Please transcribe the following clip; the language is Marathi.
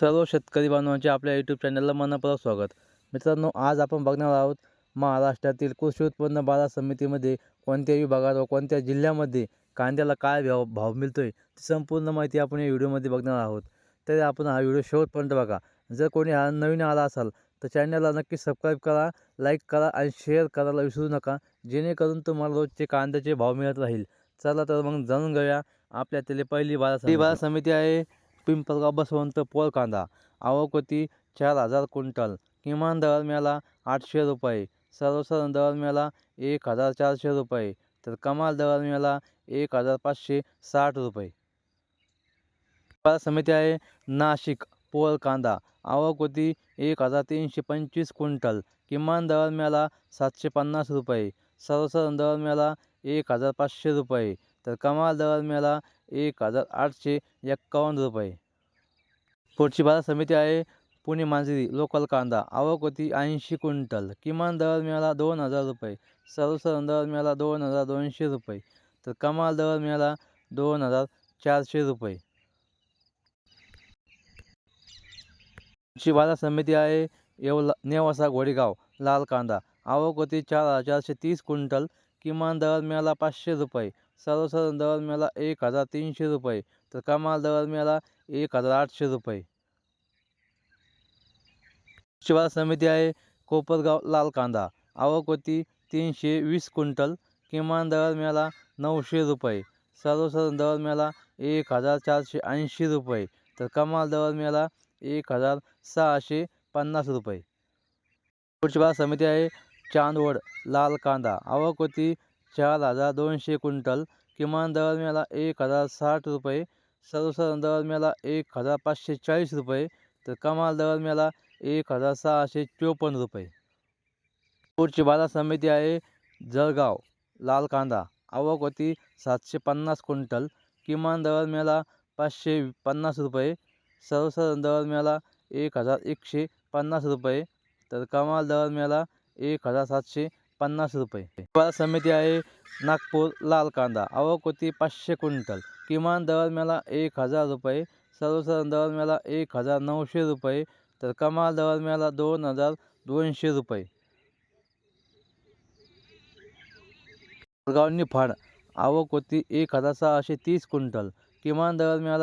सर्व शेतकरी बांधवांचे आपल्या यूट्यूब चॅनलला मनपूर्वक स्वागत. मित्रांनो आज आपण बघणार आहोत महाराष्ट्रातील कृषी उत्पन्न बाजार समितीमध्ये कोणत्या विभागात व कोणत्या जिल्ह्यामध्ये कांद्याला काय भाव भाव मिळतो आहे ती संपूर्ण माहिती आपण या व्हिडिओमध्ये बघणार आहोत. तर आपण हा व्हिडिओ शेवटपर्यंत बघा. जर कोणी हा नवीन आला असाल तर चॅनलला नक्की सबस्क्राईब करा लाईक करा आणि शेअर करायला विसरू नका. जेणेकरून तुम्हाला रोजचे कांद्याचे भाव मिळत राहील. चला तर मग जाणून घेऊया. आपल्या त्याला पहिली बाजार समिती. बाजार समिती आहे. पिंपळगाव बसवंत पोळ कांदा. आवक होती चार हजार क्विंटल. किमान दर मेला आठशे रुपये. सर्वसाधारण दर मेला एक हजार चारशे रुपये. तर कमाल दर मेला एक हजार पाचशे साठ रुपये. बाजार समिती आहे नाशिक पोळ कांदा. आवक होती एक हजार तीनशे पंचवीस क्विंटल. किमान दर मेला सातशे पन्नास रुपये. सर्वसाधारण दर मेला एक हजार पाचशे रुपये. तर कमाल दर मिळाला एक हजार आठशे एक्कावन्न रुपये. पुढची बाजार समिती आहे पुणे मांजरी लोकल कांदा. आवक होती ऐंशी क्विंटल. किमान दर मिळाला दोन हजार रुपये. सर्वसाधारण दर मिळाला दोन हजार दोनशे रुपये. तर कमाल दर मिळाला दोन हजार चारशे रुपये. पुढची बाजार समिती आहे येवला नेवासा घोडेगाव लाल कांदा. आवक होती चार हजार चारशे तीस क्विंटल. किमान दर मिळाला पाचशे रुपये. सर्वसाधारण दर मिळाला एक हजार तीनशे रुपये तर कमाल दर मिळाला एक हजार आठशे रुपये. शिवार समिती आहे कोपरगाव लाल कांदा. आवक होती तीनशे वीस क्विंटल किमान दर मिळाला नऊशे रुपये. सर्वसाधारण दर मिळाला एक हजार चारशे ऐंशी रुपये तर कमाल दर मिळाला एक हजार सहाशे पन्नास रुपये. पुढची बाजार समिती आहे चांदवड लाल कांदा. आवक होती चार हजार दोनशे क्विंटल किमान दर मिळाला एक हजार साठ रुपये सर्वसाधारण दर मिळाला एक हजार पाचशे चाळीस रुपये तर कमाल दर मिळाला एक हजार सहाशे चोपन्न रुपये. पुढची बाजार समिती आहे जळगाव लाल कांदा आवक होती सातशे पन्नास क्विंटल किमान दर मिळाला पाचशे पन्नास रुपये सर्वसाधारण दर मिळाला एक हजार एकशे पन्नास रुपये तर कमाल दर मिळाला एक हजार सातशे पन्नास रुपये. समिती आहे नागपूर लाल कांदा. आवक होती पाचशे क्विंटल. किमान दर एक हजार रुपये. सर्वसाधारण दर एक हजार नऊशे रुपये. तर कमाल दरम्याला दोन हजार दोनशे रुपये. गावनी फाड. आवक होती एक हजार सहाशे तीस क्विंटल. किमान दरम्याला